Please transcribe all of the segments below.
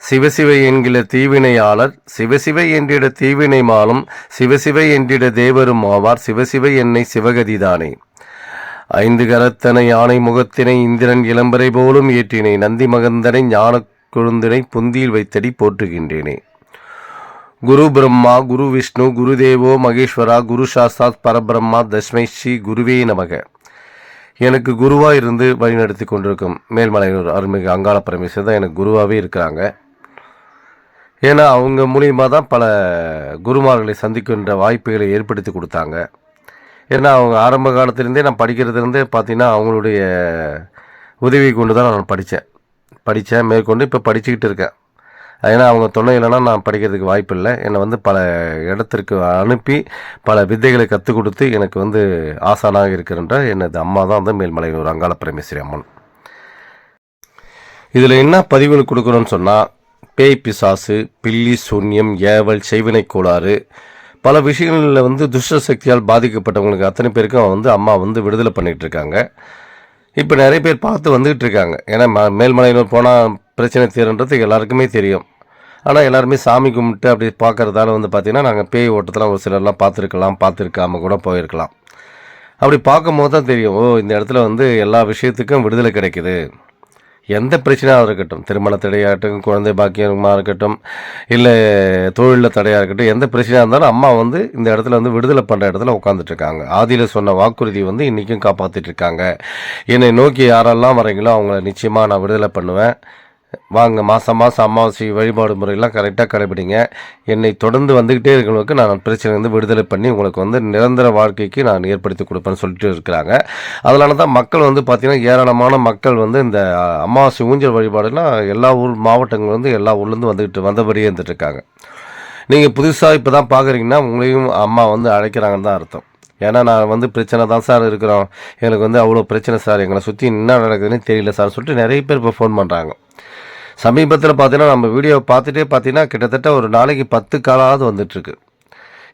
சிவசிவை என்கிற தீவினையாளர் சிவசிவை என்றிட தீவினை மாலும் சிவசிவை என்றிட தேவரும் ஆவார் சிவசிவை என்னை சிவகதிதானே. ஐந்து கரத்தனை யானை முகத்தினை இந்திரன் இளம்பரை போலும் ஏற்றினை நந்தி மகந்தனை ஞான குழுந்தினை புந்தியில் வைத்தடி போற்றுகின்றேனே. குரு பிரம்மா குரு விஷ்ணு குருதேவோ மகேஸ்வரா குரு சாஸ்தாத் பரபிரம்மா தஸ்மை ஸ்ரீ குருவே நமக. எனக்கு குருவாக இருந்து வழிநடத்தி கொண்டிருக்கும் மேல்மலையூர் அருள்மிகு அங்காள பரமேஸ்வர் தான் எனக்கு குருவாகவே இருக்கிறாங்க. ஏன்னா அவங்க மூலியமாக தான் பல குருமார்களை சந்திக்கின்ற வாய்ப்புகளை ஏற்படுத்தி கொடுத்தாங்க. ஏன்னா அவங்க ஆரம்ப காலத்திலேருந்தே நான் படிக்கிறதுலேருந்தே பார்த்தீங்கன்னா அவங்களுடைய உதவி கொண்டு தான் நான் படித்தேன். படித்தேன் மேற்கொண்டு இப்போ படிச்சுக்கிட்டு இருக்கேன். ஏன்னா அவங்க துணை இல்லைன்னா நான் படிக்கிறதுக்கு வாய்ப்பு இல்லை. என்னை வந்து பல இடத்திற்கு அனுப்பி பல வித்தைகளை கற்றுக் கொடுத்து எனக்கு வந்து ஆசானாக இருக்கின்ற எனது அம்மா தான் வந்து மேல்மலையூர் அங்காள பரமேஸ்வரி அம்மன். இதில் என்ன பதிவுகள் கொடுக்குறோன்னு சொன்னால் பேய் பிசாசு பில்லி சூன்யம் ஏவல் செய்வினை கோளாறு பல விஷயங்களில் வந்து துஷ்ட சக்தியால் பாதிக்கப்பட்டவங்களுக்கு அத்தனை பேருக்கும் வந்து அம்மா வந்து விடுதலை பண்ணிகிட்டு இருக்காங்க இப்போ நிறைய பேர் பார்த்து வந்துக்கிட்டு இருக்காங்க ஏன்னா ம- மேல்மலையினர் போனால் பிரச்சனை தீருன்றது எல்லாருக்குமே தெரியும். ஆனால் எல்லாருமே சாமி கும்பிட்டு அப்படி பார்க்கறதால வந்து பார்த்திங்கன்னா நாங்கள் பேய் ஓட்டத்தில் ஒரு சிலர்லாம் பார்த்துருக்கலாம் பார்த்துருக்காம கூட போயிருக்கலாம். அப்படி பார்க்கும்போது தான் தெரியும் ஓ இந்த இடத்துல வந்து எல்லா விஷயத்துக்கும் விடுதலை கிடைக்குது. எந்த பிரச்சனையாக இருக்கட்டும் திருமண தடையாக இருக்கட்டும் குழந்தை பாக்கியமாக இருக்கட்டும் இல்லை தொழிலில் தடையாக இருக்கட்டும் எந்த பிரச்சனையாக இருந்தாலும் அம்மா வந்து இந்த இடத்துல வந்து விடுதலை பண்ணுற இடத்துல உட்காந்துட்ருக்காங்க ஆதியில் சொன்ன வாக்குறுதி வந்து இன்றைக்கும் காப்பாற்றிட்டு இருக்காங்க என்னை நோக்கி யாரெல்லாம் வரீங்களோ அவங்கள நிச்சயமாக நான் விடுதலை பண்ணுவேன். வாங்க மாதம் மாதம் அமாவாசை வழிபாடு முறையெல்லாம் கரெக்டாக கடைபிடிங்க. என்னை தொடர்ந்து வந்துக்கிட்டே இருக்கிறவங்களுக்கு நான் பிரச்சனைலேருந்து விடுதலை பண்ணி உங்களுக்கு வந்து நிரந்தர வாழ்க்கைக்கு நான் ஏற்படுத்தி கொடுப்பேன்னு சொல்லிட்டு இருக்கிறாங்க. அதனால தான் மக்கள் வந்து பார்த்திங்கன்னா ஏராளமான மக்கள் வந்து இந்த அமாவாசை ஊஞ்சல் வழிபாடுலாம் எல்லா ஊர் மாவட்டங்கள் வந்து எல்லா ஊர்லேருந்து வந்துக்கிட்டு வந்தபடியே இருந்துட்டு இருக்காங்க. நீங்கள் புதுசாக இப்போ தான் பார்க்குறீங்கன்னா உங்களையும் அம்மா வந்து அழைக்கிறாங்கன்னு தான் அர்த்தம். ஏன்னா நான் வந்து பிரச்சனை தான் சார் இருக்கிறோம். எனக்கு வந்து அவ்வளோ பிரச்சனை சார். எங்களை சுற்றி என்ன நடக்குதுன்னு தெரியல சார். சொல்லிட்டு நிறைய பேர் இப்போ ஃபோன் பண்ணுறாங்க சமீபத்தில் பார்த்தீங்கன்னா நம்ம வீடியோ பார்த்துட்டே பார்த்தீங்கன்னா கிட்டத்தட்ட ஒரு நாளைக்கு பத்து காலாவது வந்துட்டுருக்கு.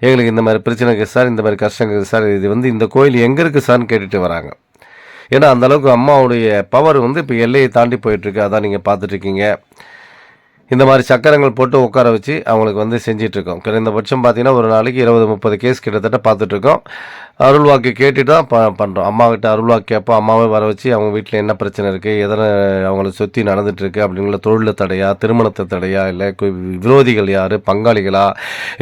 எங்களுக்கு இந்த மாதிரி பிரச்சனை இருக்குது சார் இந்த மாதிரி கஷ்டம் இருக்குது சார் இது வந்து இந்த கோயில் எங்கே இருக்குது சார்னு கேட்டுட்டு வராங்க. ஏன்னா அந்த அளவுக்கு அம்மாவுடைய பவர் வந்து இப்போ எல்லையை தாண்டி போயிட்டுருக்கு. அதான் நீங்கள் பார்த்துட்ருக்கீங்க இந்த மாதிரி சக்கரங்கள் போட்டு உட்கார வச்சு அவங்களுக்கு வந்து செஞ்சிட்ருக்கோம். குறைந்தபட்சம் பார்த்தீங்கன்னா ஒரு நாளைக்கு இருபது முப்பது கேஸ் கிட்டத்தட்ட பார்த்துட்ருக்கோம். அருள் வாக்கு கேட்டுட்டு தான் ப பண்ணுறோம் அம்மாக்கிட்ட அருள்வாக்கு அருள் வாக்கு கேட்போம். அம்மாவே வர வச்சு அவங்க வீட்டில் என்ன பிரச்சனை இருக்குது எதனை அவங்கள சுற்றி நடந்துட்டுருக்கு அப்படிங்கிற தொழிலை தடையா திருமணத்தை தடையா இல்லை விரோதிகள் யார்? பங்காளிகளா?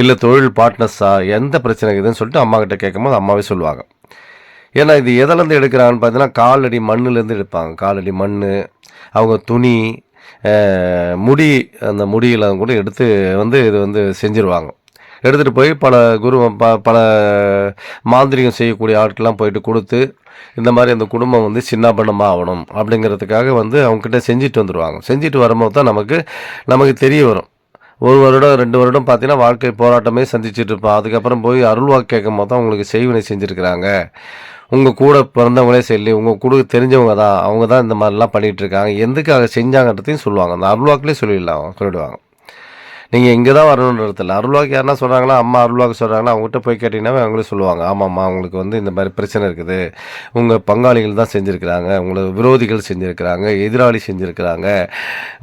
இல்லை தொழில் பார்ட்னர்ஸா எந்த பிரச்சனை இருக்குதுன்னு சொல்லிட்டு அம்மாக்கிட்ட கேட்கும்போது அம்மாவே சொல்லுவாங்க. ஏன்னா இது எதுலேருந்து எடுக்கிறாங்கன்னு பார்த்தீங்கன்னா காலடி மண்ணுலேருந்து எடுப்பாங்க. காலடி மண் அவங்க துணி முடி அந்த முடியில் கூட எடுத்து வந்து இது வந்து செஞ்சுருவாங்க. எடுத்துகிட்டு போய் பல குரு ப பல மாந்திரிகம் செய்யக்கூடிய ஆட்கள்லாம் போயிட்டு கொடுத்து இந்த மாதிரி அந்த குடும்பம் வந்து சின்னாபண்ணமாக ஆகணும் அப்படிங்கிறதுக்காக வந்து அவங்கக்கிட்ட செஞ்சுட்டு வந்துடுவாங்க செஞ்சுட்டு வரும்போது தான் நமக்கு நமக்கு தெரிய வரும். ஒரு வருடம் ரெண்டு வருடம் பார்த்தீங்கன்னா வாழ்க்கை போராட்டமே சந்திச்சுட்டு இருப்போம். அதுக்கப்புறம் போய் அருள்வாக்கு கேட்கும் போது தான் அவங்களுக்கு செய்வினை செஞ்சுருக்கிறாங்க. உங்கள் கூட பிறந்தவங்களே சரி உங்கள் கூட தெரிஞ்சவங்க தான் அவங்க தான் இந்த மாதிரிலாம் பண்ணிகிட்டு இருக்காங்க. அதை செஞ்சாங்கன்றதையும் சொல்லுவாங்க. அந்த அருள்வாக்குலேயே சொல்லிடலாம் சொல்லிடுவாங்க. நீங்கள் இங்கே தான் வரணுன்றதில்ல அருள்வாக்கு யாருன்னா சொல்கிறாங்களா அம்மா அருள்வாக்கு சொல்கிறாங்களா அவங்ககிட்ட போய் கேட்டிங்கன்னா அவங்களே சொல்லுவாங்க. ஆமாம்மா அவங்களுக்கு வந்து இந்த மாதிரி பிரச்சனை இருக்குது. உங்கள் பங்காளிகள் தான் செஞ்சுருக்கிறாங்க. உங்களை விரோதிகள் செஞ்சுருக்கிறாங்க. எதிராளி செஞ்சுருக்கிறாங்க.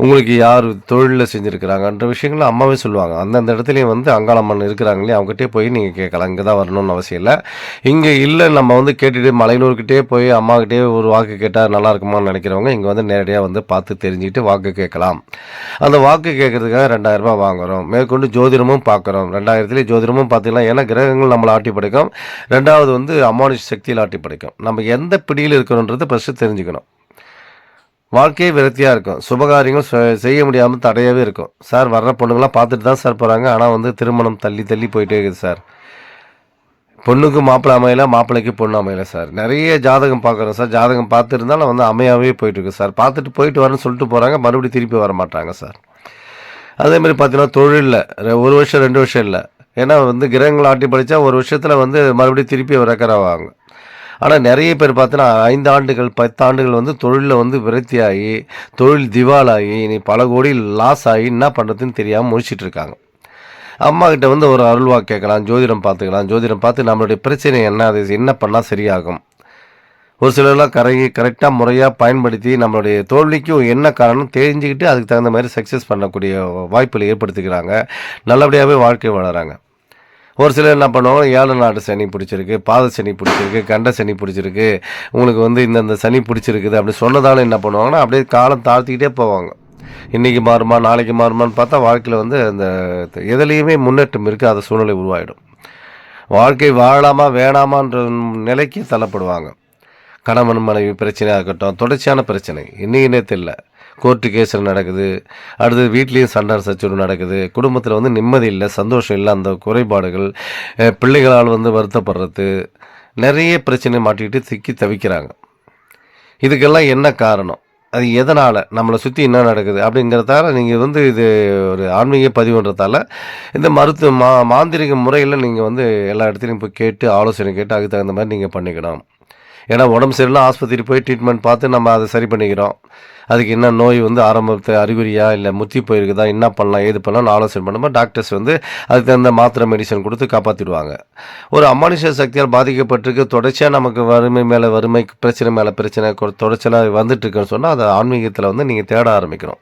உங்களுக்கு யார் தொழிலில் செஞ்சுருக்கிறாங்கன்ற விஷயங்களை அம்மாவே சொல்லுவாங்க. அந்தந்த இடத்துலையும் வந்து அங்காளம்மன் இருக்கிறாங்களே அவங்ககிட்டே போய் நீங்கள் கேட்கலாம். இங்கே தான் வரணும்னு அவசியம் இல்லை. இங்கே இல்லை நம்ம வந்து கேட்டுட்டு மலையனூர்கிட்டே போய் அம்மாக்கிட்டே ஒரு வாக்கு கேட்டால் நல்லா இருக்குமான்னு நினைக்கிறவங்க இங்கே வந்து நேரடியாக வந்து பார்த்து தெரிஞ்சுக்கிட்டு வாக்கு கேட்கலாம். அந்த வாக்கு கேட்கறதுக்காக ரெண்டாயிரம் ரூபாய் வாங்குகிறோம் மேற்கொண்டு ஜோதிடமும் பார்க்குறோம். ரெண்டாயிரத்துலேயே ஜோதிடமும் பார்த்துக்கலாம் ஏன்னா கிரகங்கள் நம்மளை ஆட்டி படைக்கும். ரெண்டாவது வந்து அமானுஷ சக்தியில் ஆட்டி படைக்கும். நம்ம எந்த பிடியில் இருக்கிறோன்றது ஃபஸ்ட்டு தெரிஞ்சுக்கணும். வாழ்க்கையே விரத்தியாக இருக்கும். சுபகாரியங்கள் செ- செய்ய முடியாமல் தடையாகவே இருக்கும். சார் வர்ற பொண்ணுங்களாம் பார்த்துட்டு தான் சார் போகிறாங்க ஆனால் வந்து திருமணம் தள்ளி தள்ளி போயிட்டே இருக்குது சார் பொண்ணுக்கு மாப்பிள்ளை அமையல மாப்பிள்ளைக்கு பொண்ணு அமையல சார் நிறைய ஜாதகம் பார்க்குறோம் சார் ஜாதகம் பார்த்துருந்தாலும் வந்து அமையாவே போயிட்டுருக்கு சார் பார்த்துட்டு போயிட்டு வரேன்னு சொல்லிட்டு போகிறாங்க மறுபடியும் திருப்பி வர மாட்டாங்க சார் அதே மாதிரி பார்த்தீங்கன்னா தொழிலில் ஒரு வருஷம் ரெண்டு வருஷம் இல்லை. ஏன்னா வந்து கிரகங்கள் ஆட்டி படித்தா ஒரு வருஷத்தில் வந்து மறுபடியும் திருப்பி ரெக்கர் ஆவாங்க ஆனால் நிறைய பேர் பார்த்தீங்கன்னா ஐந்து ஆண்டுகள் பத்து ஆண்டுகள் வந்து தொழிலில் வந்து விரக்தியாகி தொழில் திவாலாகி இனி பல கோடி லாஸ் ஆகி என்ன பண்ணுறதுன்னு தெரியாமல் முடிச்சிட்டு இருக்காங்க. அம்மா கிட்ட வந்து ஒரு அருள்வா கேட்கலாம் ஜோதிடம் பார்த்துக்கலாம். ஜோதிடம் பார்த்து நம்மளுடைய பிரச்சனை என்ன அது என்ன பண்ணால் சரியாகும்? ஒரு சிலர்லாம் கரை கரெக்டாக முறையாக பயன்படுத்தி நம்மளுடைய தோல்விக்கும் என்ன காரணம் தெரிஞ்சுக்கிட்டு அதுக்கு தகுந்த மாதிரி சக்ஸஸ் பண்ணக்கூடிய வாய்ப்புகளை ஏற்படுத்திக்கிறாங்க. நல்லபடியாகவே வாழ்க்கை வாழறாங்க ஒரு சிலர் என்ன பண்ணுவாங்க ஏழு நாட்டு சனி பிடிச்சிருக்கு பாத சனி பிடிச்சிருக்கு கண்ட சனி பிடிச்சிருக்கு உங்களுக்கு வந்து இந்தந்த சனி பிடிச்சிருக்குது அப்படி சொன்னதால என்ன பண்ணுவாங்கன்னா அப்படியே காலம் தாழ்த்திக்கிட்டே போவாங்க. இன்றைக்கி மாறுமா நாளைக்கு மாறுமான்னு பார்த்தா வாழ்க்கையில் வந்து அந்த எதுலேயுமே முன்னேற்றம் இருக்காத சூழ்நிலை உருவாகிடும் வாழ்க்கை வாழலாமா வேணாமான்ற நிலைக்கு தள்ளப்படுவாங்க. கணவன் மனைவி பிரச்சனையாக இருக்கட்டும் தொடர்ச்சியான பிரச்சனை. இன்னைக்கு நேற்று இல்லை. கோர்ட்டு கேஸில் நடக்குது. அடுத்து வீட்லேயும் சண்டை சச்சரவு நடக்குது. குடும்பத்தில் வந்து நிம்மதி இல்லை சந்தோஷம் இல்லை அந்த குறைபாடுகள் பிள்ளைகளால் வந்து வருத்தப்படுறது. நிறைய பிரச்சனை மாட்டிக்கிட்டு திக்கி தவிக்கிறாங்க. இதுக்கெல்லாம் என்ன காரணம்? அது எதனால்? நம்மளை சுற்றி என்ன நடக்குது? அப்படிங்கிறதால நீங்கள் வந்து இது ஒரு ஆன்மீக பதிவுன்றதால இந்த மருத்துவ மா மாந்திரிக முறையில் நீங்கள் வந்து எல்லா இடத்துலையும் போய் கேட்டு ஆலோசனை கேட்டு அதுக்கு தகுந்த மாதிரி நீங்கள் பண்ணிக்கணும். ஏன்னா உடம்பு சரியில்லை ஆஸ்பத்திரி போய் ட்ரீட்மெண்ட் பார்த்து நம்ம அதை சரி பண்ணிக்கிறோம். அதுக்கு என்ன நோய் வந்து ஆரம்பத்தை அறிகுறியா இல்லை முத்தி போயிருக்குதா என்ன பண்ணலாம் ஏது பண்ணலாம்னு ஆலோசனை பண்ணும்போது டாக்டர்ஸ் வந்து அதுக்கு தகுந்த மாத்திரை மெடிசன் கொடுத்து காப்பாற்றிடுவாங்க ஒரு அமானுஷ சக்தியால் பாதிக்கப்பட்டிருக்கு தொடர்ச்சியாக நமக்கு வறுமை மேலே வறுமை பிரச்சனை மேலே பிரச்சனை கொ- தொடர்ச்சியாக வந்துட்டுருக்குன்னு சொன்னால் அதை ஆன்மீகத்தில் வந்து நீங்கள் தேட ஆரம்பிக்கணும்.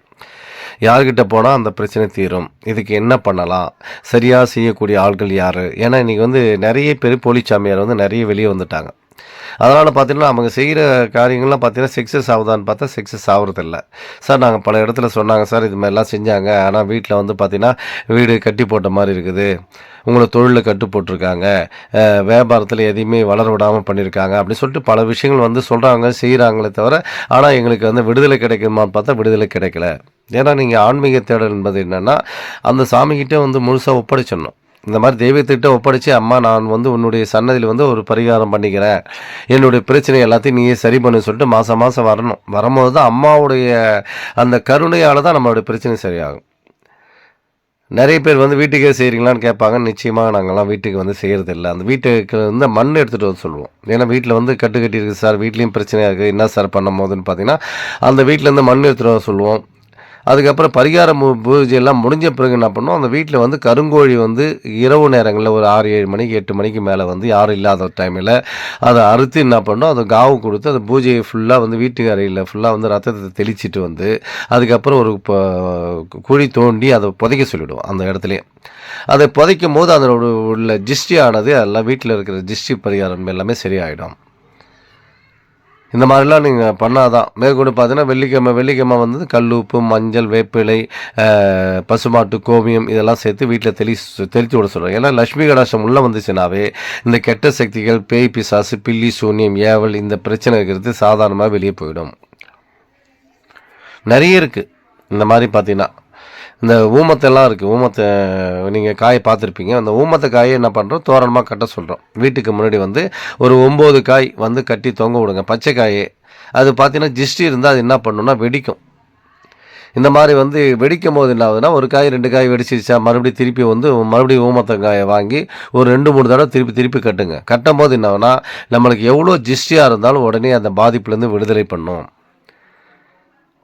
யார்கிட்ட போனால் அந்த பிரச்சனை தீரும். இதுக்கு என்ன பண்ணலாம்? சரியாக செய்யக்கூடிய ஆட்கள் யார்? ஏன்னா இன்றைக்கி வந்து நிறைய பேர் போலிச்சாமியார் வந்து நிறைய வெளியே வந்துட்டாங்க. அதனால் பார்த்தீங்கன்னா அவங்க செய்கிற காரியங்கள்லாம் பார்த்தீங்கன்னா சக்ஸஸ் ஆகுதான்னு பார்த்தா சக்ஸஸ் ஆகுறதில்ல. சார் நாங்கள் பல இடத்துல சொன்னாங்க சார் இது மாதிரிலாம் செஞ்சாங்க. ஆனால் வீட்டில் வந்து பார்த்தீங்கன்னா வீடு கட்டி போட்ட மாதிரி இருக்குது. உங்களை தொழிலில் கட்டு போட்டிருக்காங்க. வியாபாரத்தில் எதையுமே வளர விடாமல் பண்ணியிருக்காங்க அப்படின்னு சொல்லிட்டு பல விஷயங்கள் வந்து சொல்கிறாங்க செய்கிறாங்களே தவிர ஆனால் எங்களுக்கு வந்து விடுதலை கிடைக்குமான்னு பார்த்தா விடுதலை கிடைக்கல. ஏன்னா நீங்கள் ஆன்மீக தேடல் என்பது என்னென்னா அந்த சாமிக்கிட்டே வந்து முழுசாக ஒப்படைச்சிடணும். இந்த மாதிரி தெய்வத்திட்ட ஒப்படைச்சு அம்மா நான் வந்து உன்னுடைய சன்னதியில் வந்து ஒரு பரிகாரம் பண்ணிக்கிறேன். என்னுடைய பிரச்சனை எல்லாத்தையும் நீயே சரி பண்ணு சொல்லிட்டு மாதம் மாதம் வரணும். வரும்போது தான் அம்மாவுடைய அந்த கருணையால் தான் நம்மளுடைய பிரச்சனை சரியாகும். நிறைய பேர் வந்து வீட்டுக்கே செய்கிறீங்களான்னு கேட்பாங்க. நிச்சயமாக நாங்கள்லாம் வீட்டுக்கு வந்து செய்கிறதில்ல அந்த வீட்டுக்கு வந்து மண் எடுத்துகிட்டு வந்து சொல்லுவோம். ஏன்னா வீட்டில் வந்து கட்டு கட்டி இருக்குது சார். வீட்லேயும் பிரச்சனையாக இருக்குது என்ன சார் பண்ணும் போதுன்னு பார்த்தீங்கன்னா அந்த வீட்டிலேருந்து மண் எடுத்துகிட்டு வர சொல்லுவோம். அதுக்கப்புறம் பரிகார பூஜையெல்லாம் பூஜை எல்லாம் முடிஞ்ச பிறகு என்ன பண்ணோம்? அந்த வீட்டில் வந்து கருங்கோழி வந்து இரவு நேரங்களில் ஒரு ஆறு ஏழு மணிக்கு எட்டு மணிக்கு மேலே வந்து யாரும் இல்லாத டைமில் அதை அறுத்து என்ன பண்ணோம்? அதை காவு கொடுத்து அந்த பூஜையை ஃபுல்லாக வந்து வீட்டு அறையில் ஃபுல்லாக வந்து ரத்தத்தை தெளிச்சிட்டு வந்து அதுக்கப்புறம் ஒரு ப- குழி தோண்டி அதை புதைக்க சொல்லிவிடுவோம் அந்த இடத்துலையே. அதை புதைக்கும் போது அதனோட உள்ள ஜிஸ்டி ஆனது எல்லாம் வீட்டில் இருக்கிற ஜிஸ்டி பரிகாரம் எல்லாமே சரியாயிடும். இந்த மாதிரிலாம் நீங்கள் பண்ணாதான். மேற்கொண்டு பார்த்தீங்கன்னா வெள்ளிக்கிழமை வெள்ளிக்கிழமை வந்து கல் உப்பு மஞ்சள் வேப்பிலை பசுமாட்டு கோமியம் இதெல்லாம் சேர்த்து வீட்டில் தெளி தெளித்து விட சொல்கிறோம் ஏன்னா லட்சுமி கடாசம் உள்ளே வந்துச்சுனாவே இந்த கெட்ட சக்திகள் பேய் பிசாசு பில்லி சூன்யம் ஏவல் இந்த பிரச்சனை இருக்கிறது சாதாரணமாக வெளியே போயிடும். நிறைய இருக்குது இந்த மாதிரி பார்த்தீங்கன்னா இந்த ஊமத்தெல்லாம் இருக்குது ஊமத்தை நீங்கள் காயை பார்த்துருப்பீங்க. அந்த ஊமத்தை காயை என்ன பண்ணுறோம் தோரணமாக கட்ட சொல்கிறோம் வீட்டுக்கு முன்னாடி வந்து ஒரு ஒம்பது காய் வந்து கட்டி தொங்க விடுங்க. பச்சை காயே. அது பார்த்தீங்கன்னா ஜிஸ்டி இருந்தால் அது என்ன பண்ணுன்னா வெடிக்கும். இந்த மாதிரி வந்து வெடிக்கும் போது என்ன ஆகுதுன்னா ஒரு காய் ரெண்டு காய் வெடிச்சிருச்சா மறுபடியும் திருப்பி வந்து மறுபடியும் ஊமத்தங்காயை வாங்கி ஒரு ரெண்டு மூணு தடவை திருப்பி திருப்பி கட்டுங்க. கட்டும் போது என்ன நம்மளுக்கு எவ்வளோ ஜிஸ்டியாக இருந்தாலும் உடனே அந்த பாதிப்புலேருந்து விடுதலை பண்ணும்.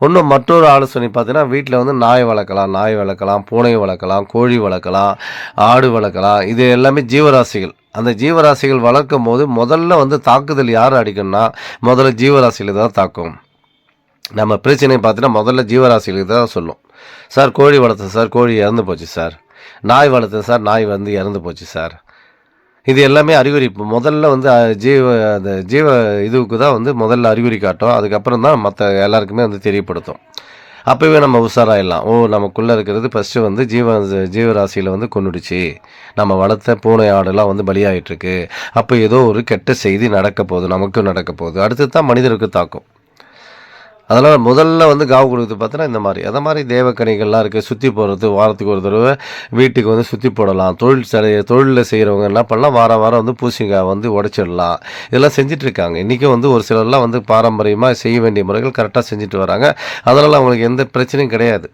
இன்னும் மற்றொரு ஆலோசனை பார்த்தீங்கன்னா வீட்டில் வந்து நாய் வளர்க்கலாம் நாய் வளர்க்கலாம் பூனை வளர்க்கலாம் கோழி வளர்க்கலாம் ஆடு வளர்க்கலாம். இது எல்லாமே ஜீவராசிகள். அந்த ஜீவராசிகள் வளர்க்கும் போது முதல்ல வந்து தாக்குதல் யார் அடிக்கணும்னா முதல்ல ஜீவராசியில் தான் தாக்கும். நம்ம பிரச்சனை பார்த்தீங்கன்னா முதல்ல ஜீவராசிகளுக்கு தான் சொல்லும். சார் கோழி வளர்த்தேன் சார் கோழி இறந்து போச்சு சார். நாய் வளர்த்தேன் சார் நாய் வந்து இறந்து போச்சு சார். இது எல்லாமே அறிகுறி. இப்போ முதல்ல வந்து ஜீவ அந்த ஜீவ இதுவுக்கு தான் வந்து முதல்ல அறிகுறி காட்டும் அதுக்கப்புறம் தான் மற்ற எல்லாருக்குமே வந்து தெரியப்படுத்தும். அப்போவே நம்ம உஷாராயிடலாம். ஓ நமக்குள்ளே இருக்கிறது ஃபஸ்ட்டு வந்து ஜீவ ஜீவராசியில் வந்து கொன்னுடுச்சு. நம்ம வளர்த்த பூனை ஆடெல்லாம் வந்து பலியாயிட்டிருக்கு. அப்போ ஏதோ ஒரு கெட்ட செய்தி நடக்க போகுது நமக்கும் நடக்க போகுது அடுத்து தான் மனிதருக்கு தாக்கும். அதனால் முதல்ல வந்து காவு கொடுக்குறது பார்த்தோன்னா இந்த மாதிரி. அதை மாதிரி தேவக்கணிகள்லாம் இருக்குது சுற்றி போகிறது வாரத்துக்கு ஒரு தடவை வீட்டுக்கு வந்து சுற்றி போடலாம். தொழில் சரி தொழிலில் செய்கிறவங்க என்ன பண்ணலாம்? வாரம் வாரம் வந்து பூசிங்காய் வந்து உடைச்சிடலாம். இதெல்லாம் செஞ்சிட்ருக்காங்க. இன்றைக்கும் வந்து ஒரு சிலர்லாம் வந்து பாரம்பரியமாக செய்ய வேண்டிய முறைகள் கரெக்டாக செஞ்சுட்டு வராங்க. அதனால் அவங்களுக்கு எந்த பிரச்சனையும் கிடையாது.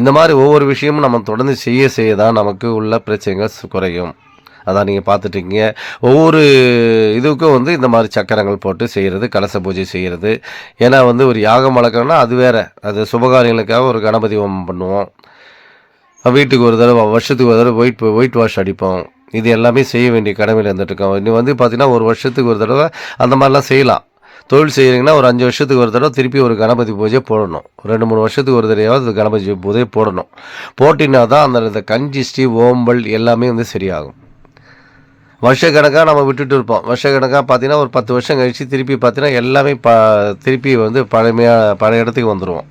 இந்த மாதிரி ஒவ்வொரு விஷயமும் நம்ம தொடர்ந்து செய்ய செய்ய தான் நமக்கு உள்ள பிரச்சனைகள் குறையும். அதான் நீங்கள் பார்த்துட்டீங்க ஒவ்வொரு இதுக்கும் வந்து இந்த மாதிரி சக்கரங்கள் போட்டு செய்கிறது கலச பூஜை செய்கிறது ஏன்னா வந்து ஒரு யாகம் வளர்க்குறோன்னா அது வேறு. அது சுபகாரியங்களுக்காக ஒரு கணபதி ஹோமம் பண்ணுவோம். வீட்டுக்கு ஒரு தடவை வருஷத்துக்கு ஒரு தடவை ஒயிட் ஒயிட் வாஷ் அடிப்போம். இது எல்லாமே செய்ய வேண்டிய கடமையில் இருந்துட்டுருக்கோம். இன்னும் வந்து பார்த்திங்கன்னா ஒரு வருஷத்துக்கு ஒரு தடவை அந்த மாதிரிலாம் செய்யலாம். தொழில் செய்கிறீங்கன்னா ஒரு அஞ்சு வருஷத்துக்கு ஒரு தடவை திருப்பி ஒரு கணபதி பூஜை போடணும். ரெண்டு மூணு வருஷத்துக்கு ஒரு தடவையாவது கணபதி பூஜை போடணும். போட்டினா தான் அந்த கஞ்சி கஞ்சிஸ்டி ஓம்பல் எல்லாமே வந்து சரியாகும். வருஷக்கணக்காக நம்ம விட்டுட்டு இருப்போம். வருஷக்கணக்காக பார்த்தீங்கன்னா ஒரு பத்து வருஷம் கழித்து திருப்பி பார்த்தீங்கன்னா எல்லாமே ப திருப்பி வந்து பழமையாக பழைய இடத்துக்கு வந்துடுவோம்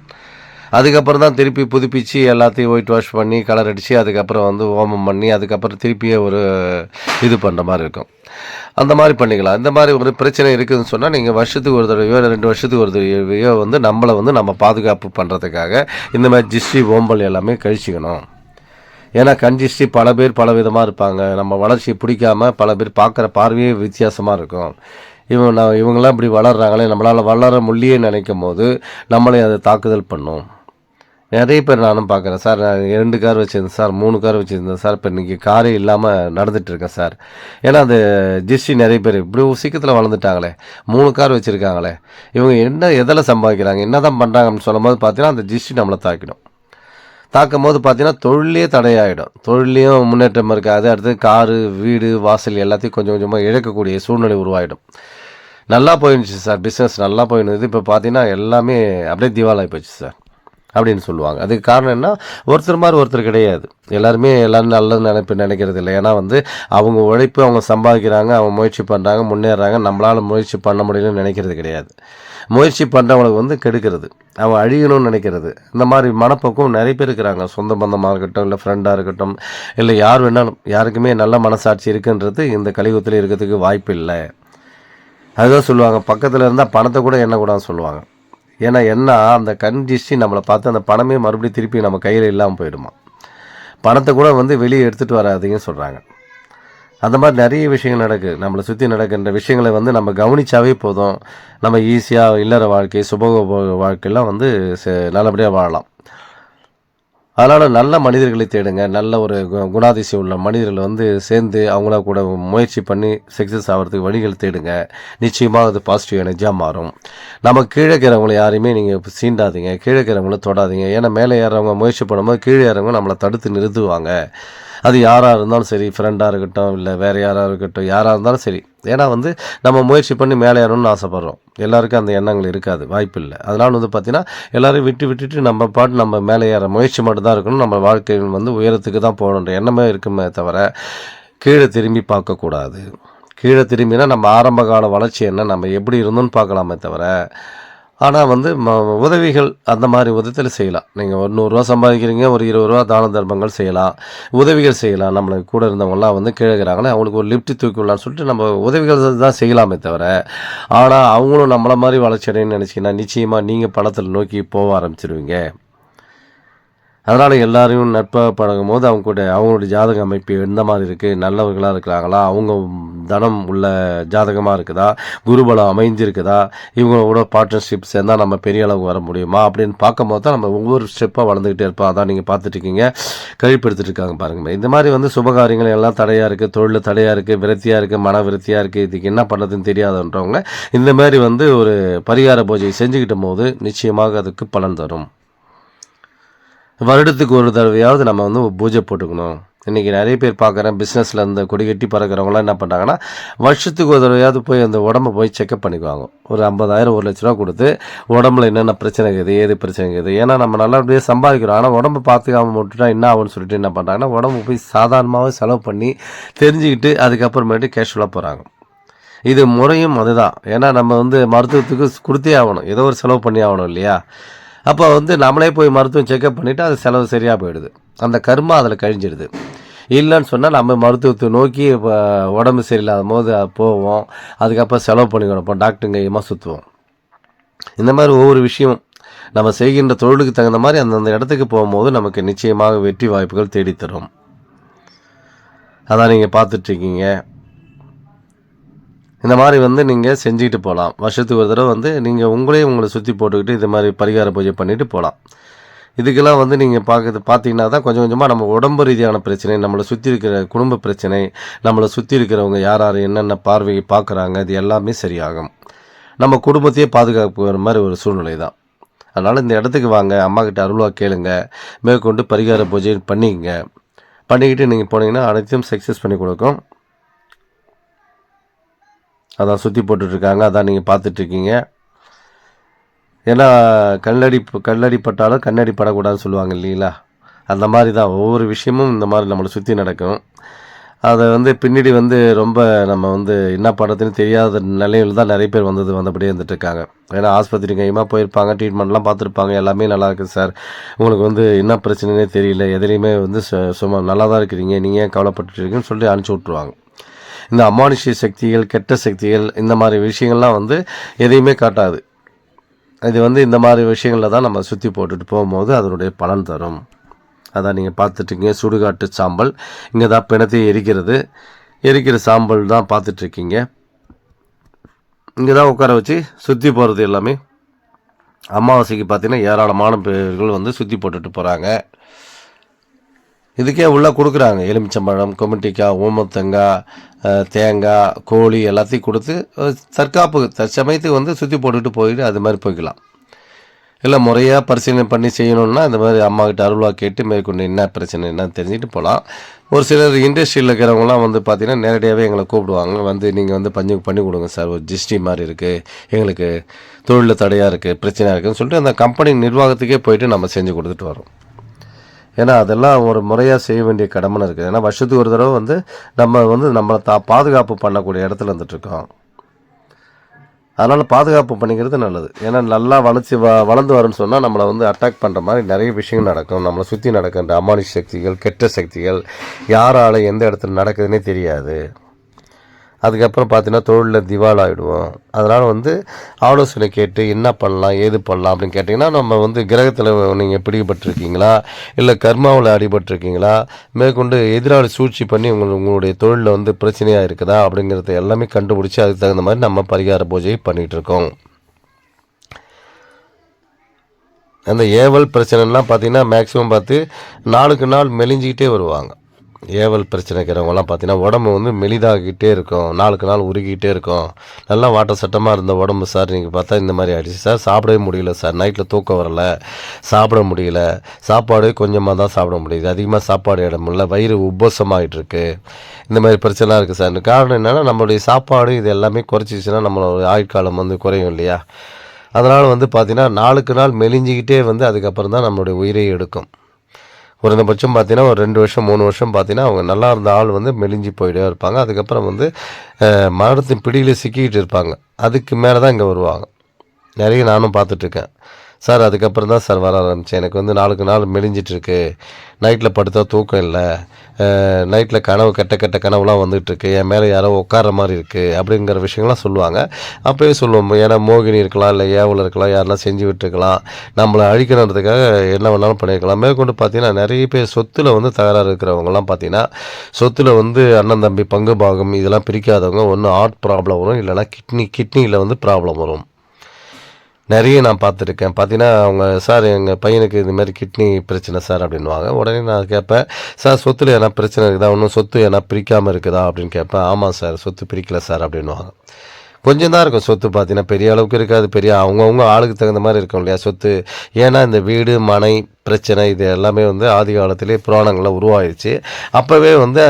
அதுக்கப்புறம் தான் திருப்பி புதுப்பிச்சு எல்லாத்தையும் ஒயிட் வாஷ் பண்ணி கலர் அடித்து அதுக்கப்புறம் வந்து ஹோமம் பண்ணி அதுக்கப்புறம் திருப்பியே ஒரு இது பண்ணுற மாதிரி இருக்கும். அந்த மாதிரி பண்ணிக்கலாம். இந்த மாதிரி ஒரு பிரச்சனை இருக்குதுன்னு சொன்னால் நீங்கள் வருஷத்துக்கு ஒரு தடவையோ ரெண்டு வருஷத்துக்கு ஒரு தடவையோ வந்து நம்மளை வந்து நம்ம பாதுகாப்பு பண்ணுறதுக்காக இந்த மாதிரி ஜிஸ்டி ஓம்பல் எல்லாமே கழிச்சிக்கணும். ஏன்னா கஞ்சிஸ்டி பல பேர் பல விதமாக இருப்பாங்க. நம்ம வளர்ச்சியை பிடிக்காம பல பேர் பார்க்குற பார்வையே வித்தியாசமாக இருக்கும். இவங்க நான் இவங்களாம் இப்படி வளர்றாங்களே நம்மளால் வளர முடியே நினைக்கும் போது நம்மளே அதை தாக்குதல் பண்ணும். நிறைய பேர் நானும் பார்க்குறேன். சார் நான் ரெண்டு கார் வச்சுருந்தேன் சார் மூணு கார் வச்சுருந்தேன் சார். இப்போ இன்றைக்கி காரே இல்லாமல் நடந்துகிட்ருக்கேன் சார். ஏன்னா அந்த ஜிஸ்டி நிறைய பேர் இப்படி சீக்கிரத்தில் வளர்ந்துட்டாங்களே. மூணு கார் வச்சுருக்காங்களே. இவங்க என்ன எதில் சம்பாதிக்கிறாங்க என்ன தான் பண்ணுறாங்கன்னு சொல்லும்போது பார்த்தீங்கன்னா அந்த ஜிஸ்டி நம்மளை தாக்கிடும். தாக்கும் போது பார்த்தீங்கன்னா தொழிலே தடையாயிடும். தொழிலையும் முன்னேற்றம் இருக்காது. அடுத்து காரு வீடு வாசல் எல்லாத்தையும் கொஞ்சம் கொஞ்சமாக இழக்கக்கூடிய சூழ்நிலை உருவாயிடும். நல்லா போயிருந்துச்சு சார். பிஸ்னஸ் நல்லா போயிருந்தது இப்போ பார்த்தீங்கன்னா எல்லாமே அப்படியே திவாலாகி போச்சு சார். அப்படின்னு சொல்லுவாங்க. அதுக்கு காரணம் என்ன? ஒருத்தர் மாதிரி ஒருத்தர் கிடையாது. எல்லாருமே எல்லாரும் நல்லது நினைப்பு நினைக்கிறது இல்லை. ஏன்னா வந்து அவங்க உழைப்பு அவங்க சம்பாதிக்கிறாங்க அவங்க முயற்சி பண்ணுறாங்க முன்னேறாங்க. நம்மளால் முயற்சி பண்ண முடியலன்னு நினைக்கிறது கிடையாது. முயற்சி பண்ணுறவங்களுக்கு வந்து கெடுக்கிறது. அவன் அழியணும்னு நினைக்கிறது. இந்த மாதிரி மனப்போக்கம் நிறைய பேர் இருக்கிறாங்க. சொந்த பந்தமாக இருக்கட்டும் இல்லை ஃப்ரெண்டாக இருக்கட்டும் இல்லை யார் வேணாலும் யாருக்குமே நல்ல மனசாட்சி இருக்குன்றது இந்த கலியுகத்தில் இருக்கிறதுக்கு வாய்ப்பு இல்லை அதுதான் சொல்லுவாங்க. பக்கத்தில் இருந்தால் பணத்தை கூட எண்ணக்கூடாதுன்னு சொல்லுவாங்க. ஏன்னா என்ன அந்த கண் திஷ்டி நம்மளை பார்த்து அந்த பணமே மறுபடியும் திருப்பி நம்ம கையில் இல்லாமல் போயிடுமா? பணத்தை கூட வந்து வெளியே எடுத்துகிட்டு வராதீங்கன்னு சொல்கிறாங்க அந்த மாதிரி நிறைய விஷயங்கள் நடக்குது நம்மளை சுற்றி நடக்கின்ற விஷயங்களை வந்து நம்ம கவனிச்சாவே போதும். நம்ம ஈஸியாக இல்லற வாழ்க்கை சுபோக வாழ்க்கையெல்லாம் வந்து ச- நல்லபடியாக வாழலாம். அதனால் நல்ல மனிதர்களை தேடுங்க. நல்ல ஒரு கு- குணாதிசயம் உள்ள மனிதர்களை வந்து சேர்ந்து அவங்கள கூட முயற்சி பண்ணி சக்ஸஸ் ஆகிறதுக்கு வழிகள் தேடுங்க. நிச்சயமாக அது பாசிட்டிவ் எனர்ஜியாக மாறும். நம்ம கீழே இருக்கிறவங்களை யாரையுமே நீங்கள் சீண்டாதீங்க. கீழே இருக்கிறவங்கள தொடாதீங்க. ஏன்னா மேலே ஏறவங்க முயற்சி பண்ணும்போது கீழே ஏறவங்க நம்மளை தடுத்து நிறுத்துவாங்க. அது யாராக இருந்தாலும் சரி ஃப்ரெண்டாக இருக்கட்டும் இல்லை வேறு யாராக இருக்கட்டும் யாராக இருந்தாலும் சரி. ஏன்னா வந்து நம்ம முயற்சி பண்ணி மேலே ஏறணும்னு ஆசைப்பட்றோம். எல்லாருக்கும் அந்த எண்ணங்கள் இருக்காது வாய்ப்பு இல்லை. அதனால் வந்து பார்த்திங்கன்னா எல்லோரும் விட்டு விட்டுட்டு நம்ம பாட்டு நம்ம மேலே ஏற முயற்சி மட்டும்தான் இருக்கணும். நம்ம வாழ்க்கையில் வந்து உயரத்துக்கு தான் போகணுன்ற எண்ணமே இருக்குமே தவிர கீழே திரும்பி பார்க்கக்கூடாது. கீழே திரும்பினா நம்ம ஆரம்ப கால வளர்ச்சி என்ன? நம்ம எப்படி இருந்தோம்னு பார்க்கலாமே தவிர ஆனால் வந்து ம உதவிகள் அந்த மாதிரி விதத்தில் செய்யலாம். நீங்கள் ஒரு நூறுரூவா சம்பாதிக்கிறீங்க ஒரு இருபது ரூபா தான தர்மங்கள் செய்யலாம் உதவிகள் செய்யலாம். நம்மளுக்கு கூட இருந்தவங்கலாம் வந்து கிழக்கிறாங்கன்னா அவங்களுக்கு ஒரு லிஃப்ட் தூக்கி விடலாம்னு சொல்லிட்டு நம்ம உதவிகள் தான் செய்யலாமே தவிர ஆனால் அவங்களும் நம்மளை மாதிரி வளர்ச்சி அடையணும்னு நினச்சிங்கன்னா நிச்சயமாக நீங்கள் பணத்தில் நோக்கி போக ஆரம்பிச்சிருவீங்க. அதனால் எல்லாரையும் நட்பாக பழகும் போது அவங்க கூட அவங்களுடைய ஜாதக அமைப்பு எந்த மாதிரி இருக்குது நல்லவர்களாக இருக்கிறாங்களா அவங்க தனம் உள்ள ஜாதகமாக இருக்குதா குருபலம் அமைஞ்சிருக்குதா இவங்களோட பார்ட்னர்ஷிப் சேர்ந்தால் நம்ம பெரிய அளவுக்கு வர முடியுமா அப்படின்னு பார்க்கும்போது தான் நம்ம ஒவ்வொரு ஸ்டெப்பாக வளர்ந்துக்கிட்டே இருப்போம். அதான் நீங்கள் பார்த்துட்ருக்கீங்க கழிப்படுத்திட்டு இருக்காங்க பாருங்க. இந்த மாதிரி வந்து சுபகாரியங்கள் எல்லாம் தடையாக இருக்குது தொழில் தடையாக இருக்குது விரத்தியாக இருக்குது மன விரத்தியாக இருக்குது இதுக்கு என்ன பண்ணுறதுன்னு தெரியாதுன்றவங்க இந்த மாதிரி வந்து ஒரு பரிகார பூஜை செஞ்சுக்கிட்ட போது நிச்சயமாக அதுக்கு பலன் தரும். வருடத்துக்கு ஒரு தடவையாவது நம்ம வந்து பூஜை போட்டுக்கணும். இன்றைக்கி நிறைய பேர் பார்க்குறேன் பிஸ்னஸில் இந்த கொடி கட்டி பறக்கிறவங்களாம் என்ன பண்ணுறாங்கன்னா வருஷத்துக்கு ஒரு தடவையாவது போய் அந்த உடம்ப போய் செக்கப் பண்ணிக்குவாங்க. ஒரு ஐம்பதாயிரம் ஒரு லட்ச ரூபா கொடுத்து உடம்புல என்னென்ன பிரச்சனை இருக்குது ஏது பிரச்சனை இருக்குது. ஏன்னா நம்ம நல்லபடியாக சம்பாதிக்கிறோம். ஆனால் உடம்பு பார்த்துக்காம விட்டுட்டா என்ன ஆகும்னு சொல்லிட்டு என்ன பண்ணுறாங்கன்னா உடம்பு போய் சாதாரணமாகவே செலவு பண்ணி தெரிஞ்சுக்கிட்டு அதுக்கப்புறமேட்டு கேஷுவலாக போகிறாங்க இது முறையும் அதுதான். ஏன்னா நம்ம வந்து மருத்துவத்துக்கு கொடுத்தே ஆகணும். ஏதோ ஒரு செலவு பண்ணி ஆகணும் இல்லையா? அப்போ வந்து நம்மளே போய் மருத்துவம் செக்கப் பண்ணிவிட்டு அது செலவு சரியாக போயிடுது. அந்த கருமா அதில் கழிஞ்சிடுது. இல்லைன்னு சொன்னால் நம்ம மருத்துவத்தை நோக்கி இப்போ உடம்பு சரியில்லாத போது போவோம். அதுக்கப்புறம் செலவு பண்ணி கொடுப்போம் டாக்டருங்க கையமாக சுற்றுவோம் இந்த மாதிரி ஒவ்வொரு விஷயம் நம்ம செய்கின்ற தொழிலுக்கு தகுந்த மாதிரி அந்தந்த இடத்துக்கு போகும்போது நமக்கு நிச்சயமாக வெற்றி வாய்ப்புகள் தேடித்தரும். அதான் நீங்கள் பார்த்துட்ருக்கீங்க இந்த மாதிரி வந்து நீங்கள் செஞ்சுக்கிட்டு போகலாம் வருஷத்துக்கு ஒரு தடவை வந்து நீங்கள் உங்களே உங்களை சுற்றி போட்டுக்கிட்டு இது மாதிரி பரிகார பூஜை பண்ணிவிட்டு போகலாம் இதுக்கெல்லாம் வந்து நீங்கள் பார்க்குறது பார்த்தீங்கன்னா தான் கொஞ்சம் கொஞ்சமாக நம்ம உடம்பு ரீதியான பிரச்சனை நம்மளை சுற்றி இருக்கிற குடும்ப பிரச்சனை நம்மளை சுற்றி இருக்கிறவங்க யார் யார் என்னென்ன பார்வையை பார்க்குறாங்க இது எல்லாமே சரியாகும். நம்ம குடும்பத்தையே பாதுகாப்புற மாதிரி ஒரு சூழ்நிலை தான். அதனால் இந்த இடத்துக்கு வாங்க அம்மா கிட்ட அருள்வா கேளுங்க மேற்கொண்டு பரிகார பூஜை பண்ணிக்கங்க. பண்ணிக்கிட்டு நீங்கள் போனீங்கன்னா அனைத்தையும் சக்ஸஸ் பண்ணி கொடுக்கும். அதான் சுற்றி போட்டுட்ருக்காங்க. அதான் நீங்கள் பார்த்துட்ருக்கீங்க. ஏன்னா கல்லடி கல்லடி பட்டாலும் கண்ணடி படக்கூடாதுன்னு சொல்லுவாங்க இல்லைங்களா? அந்த மாதிரி தான் ஒவ்வொரு விஷயமும் இந்த மாதிரி நம்மளை சுற்றி நடக்கும். அதை வந்து பின்னாடி வந்து ரொம்ப நம்ம வந்து என்ன பண்ணுறதுன்னு தெரியாத நிலையில் தான் நிறைய பேர் வந்தது வந்தபடியே வந்துட்டு இருக்காங்க ஏன்னா ஆஸ்பத்திரி கையமாக போயிருப்பாங்க ட்ரீட்மெண்ட்லாம் பார்த்துருப்பாங்க. எல்லாமே நல்லா இருக்குது சார். உங்களுக்கு வந்து என்ன பிரச்சனைனே தெரியல. எதுலேயுமே வந்து சும்மா நல்லா தான் இருக்கிறீங்க. நீங்கள் ஏன் கவலைப்பட்டுட்டு இருக்கீங்கன்னு சொல்லி அனுப்பிச்சி விட்ருவாங்க இந்த அமானுஷ்ய சக்திகள் கெட்ட சக்திகள் இந்த மாதிரி விஷயங்கள்லாம் வந்து எதையுமே காட்டாது. இது வந்து இந்த மாதிரி விஷயங்களில் தான் நம்ம சுற்றி போட்டுட்டு போகும்போது அதனுடைய பலன் தரும். அதான் நீங்கள் பார்த்துட்ருக்கீங்க. சுடுகாட்டு சாம்பல். இங்கே தான் பிணத்தை எரிக்கிறது. எரிக்கிற சாம்பல் தான் பார்த்துட்ருக்கீங்க. இங்கே தான் உட்கார வச்சு சுற்றி போகிறது எல்லாமே. அமாவாசைக்கு பார்த்தீங்கன்னா ஏராளமான பேர்கள் வந்து சுற்றி போட்டுட்டு போகிறாங்க இதுக்கே உள்ளே கொடுக்குறாங்க. எலுமிச்சம்பழம் கொமட்டிக்காய் ஓமத்தங்காய் தேங்காய் கோழி எல்லாத்தையும் கொடுத்து தற்காப்பு தற்சமயத்துக்கு வந்து சுற்றி போட்டுட்டு போயிட்டு அது மாதிரி போய்க்கலாம். இல்லை முறையாக பரிசீலனை பண்ணி செய்யணும்னா இந்த மாதிரி அம்மா கிட்ட அருள்வா கேட்டு மேற்கொண்டு என்ன பிரச்சனை என்னன்னு தெரிஞ்சுட்டு போகலாம் ஒரு சிலர் இண்டஸ்ட்ரியில் இருக்கிறவங்களாம் வந்து பார்த்திங்கன்னா நேரடியாகவே எங்களை கூப்பிடுவாங்க. வந்து நீங்கள் வந்து பஞ்சு பண்ணி கொடுங்க சார். ஒரு ஜிஸ்டி மாதிரி இருக்குது எங்களுக்கு தொழிலில் தடையாக இருக்குது பிரச்சனையாக இருக்குதுன்னு சொல்லிட்டு அந்த கம்பெனி நிர்வாகத்துக்கே போயிட்டு நம்ம செஞ்சு கொடுத்துட்டு வரோம். ஏன்னா அதெல்லாம் ஒரு முறையாக செய்ய வேண்டிய கடமைன்னு இருக்குது. ஏன்னா வருஷத்துக்கு ஒரு தடவை வந்து நம்ம வந்து நம்மளை தா பாதுகாப்பு பண்ணக்கூடிய இடத்துல இருந்துட்டுருக்கோம். அதனால் பாதுகாப்பு பண்ணிக்கிறது நல்லது. ஏன்னா நல்லா வளர்ச்சி வ வளர்ந்து வரும்னு சொன்னால் நம்மளை வந்து அட்டாக் பண்ணுற மாதிரி நிறைய விஷயங்கள் நடக்கும். நம்மளை சுற்றி நடக்கின்ற அமானுஷ சக்திகள் கெட்ட சக்திகள் யாரால் எந்த இடத்துல நடக்குதுன்னே தெரியாது. அதுக்கப்புறம் பார்த்தீங்கன்னா தொழிலில் திவால் ஆகிடுவோம் அதனால் வந்து ஆலோசனை கேட்டு என்ன பண்ணலாம் ஏது பண்ணலாம் அப்படின்னு கேட்டிங்கன்னா நம்ம வந்து கிரகத்தில் நீங்கள் பிடிக்கப்பட்டிருக்கீங்களா இல்லை கர்மாவில் அடிபட்டிருக்கீங்களா? மேற்கொண்டு எதிராளி சூழ்ச்சி பண்ணி உங்கள் உங்களுடைய தொழிலில் வந்து பிரச்சனையாக இருக்குதா? அப்படிங்கிறத எல்லாமே கண்டுபிடிச்சி அதுக்கு தகுந்த மாதிரி நம்ம பரிகார பூஜையை பண்ணிகிட்டு இருக்கோம் அந்த ஏவல் பிரச்சனைலாம் பார்த்தீங்கன்னா மேக்ஸிமம் பார்த்து நாளுக்கு நாள் மெலிஞ்சிக்கிட்டே வருவாங்க. ஏவல் பிரச்சனை இருக்கிறவங்கலாம் பார்த்தீங்கன்னா உடம்பு வந்து மெலிதாகிட்டே இருக்கும். நாளுக்கு நாள் உருகிக்கிட்டே இருக்கும். நல்லா வாட்ட சட்டமாக இருந்த உடம்பு சார் நீங்கள் பார்த்தா இந்த மாதிரி ஆகிடுச்சு சார் சாப்பிடவே முடியல சார். நைட்டில் தூக்கம் வரல. சாப்பிட முடியல. சாப்பாடு கொஞ்சமாக தான் சாப்பிட முடியுது. அதிகமாக சாப்பாடு இடம் இல்லை. வயிறு உப்பசமாகிட்டு இருக்கு இந்த மாதிரி பிரச்சனைலாம் இருக்குது சார். காரணம் என்னென்னா நம்மளுடைய சாப்பாடு இது எல்லாமே குறைச்சிச்சுன்னா நம்மளோட ஆயுட்காலம் வந்து குறையும் இல்லையா? அதனால் வந்து பார்த்தீங்கன்னா நாளுக்கு நாள் மெலிஞ்சிக்கிட்டே வந்து அதுக்கப்புறம் தான் நம்மளுடைய உயிரை எடுக்கும். குறைந்தபட்சம் பார்த்தீங்கன்னா ஒரு ரெண்டு வருஷம் மூணு வருஷம் பார்த்தீங்கன்னா அவங்க நல்லா இருந்த ஆள் வந்து மெலிஞ்சு போயிட்டே இருப்பாங்க. அதுக்கப்புறம் வந்து மரத்தின் பிடியில் சிக்கிக்கிட்டு இருப்பாங்க. அதுக்கு மேலே தான் இங்கே வருவாங்க. நிறைய நானும் பார்த்துட்ருக்கேன் சார் அதுக்கப்புறம் தான் சார் வர ஆரம்பித்தேன் எனக்கு வந்து நாளுக்கு நாள் மெலிஞ்சிட்ருக்கு. நைட்டில் படுத்தா தூக்கம் இல்லை. நைட்டில் கனவு கெட்ட கெட்ட கனவுலாம் வந்துட்டுருக்கு என் மேலே யாரோ உட்கார மாதிரி இருக்குது அப்படிங்கிற விஷயங்கள்லாம் சொல்லுவாங்க. அப்போயே சொல்லுவோம். ஏன்னா மோகினி இருக்கலாம் இல்லை ஏவல் இருக்கலாம் யாரெல்லாம் செஞ்சு விட்டுருக்கலாம். நம்மளை அழிக்கணுன்றதுக்காக என்ன வேணாலும் பண்ணியிருக்கலாம் மேற்கொண்டு பார்த்தீங்கன்னா நிறைய பேர் சொத்தில் வந்து தகராறு இருக்கிறவங்கலாம் பார்த்தீங்கன்னா சொத்தில் வந்து அண்ணன் தம்பி பங்கு பாகம் இதெல்லாம் பிரிக்காதவங்க ஒன்று ஹார்ட் ப்ராப்ளம் வரும் இல்லைனா கிட்னி கிட்னியில் வந்து ப்ராப்ளம் வரும். நிறைய நான் பார்த்துருக்கேன். பார்த்தீங்கன்னா அவங்க சார் எங்கள் பையனுக்கு இது மாதிரி கிட்னி பிரச்சனை சார் அப்படின்வாங்க உடனே நான் கேட்பேன் சார் சொத்தில் எதனா பிரச்சனை இருக்குதா? ஒன்றும் சொத்து எதனா பிரிக்காமல் இருக்குதா? அப்படின்னு கேட்பேன். ஆமாம் சார் சொத்து பிரிக்கல சார் அப்படின்வாங்க கொஞ்சம் தான் இருக்கும் சொத்து பார்த்தீங்கன்னா. பெரிய அளவுக்கு இருக்காது. பெரிய அவங்கவுங்க ஆளுக்கு தகுந்த மாதிரி இருக்கும் இல்லையா சொத்து. ஏன்னா இந்த வீடு மனை பிரச்சனை இது எல்லாமே வந்து ஆதி காலத்திலே புராணங்கள்லாம் உருவாயிடுச்சு அப்போவே வந்து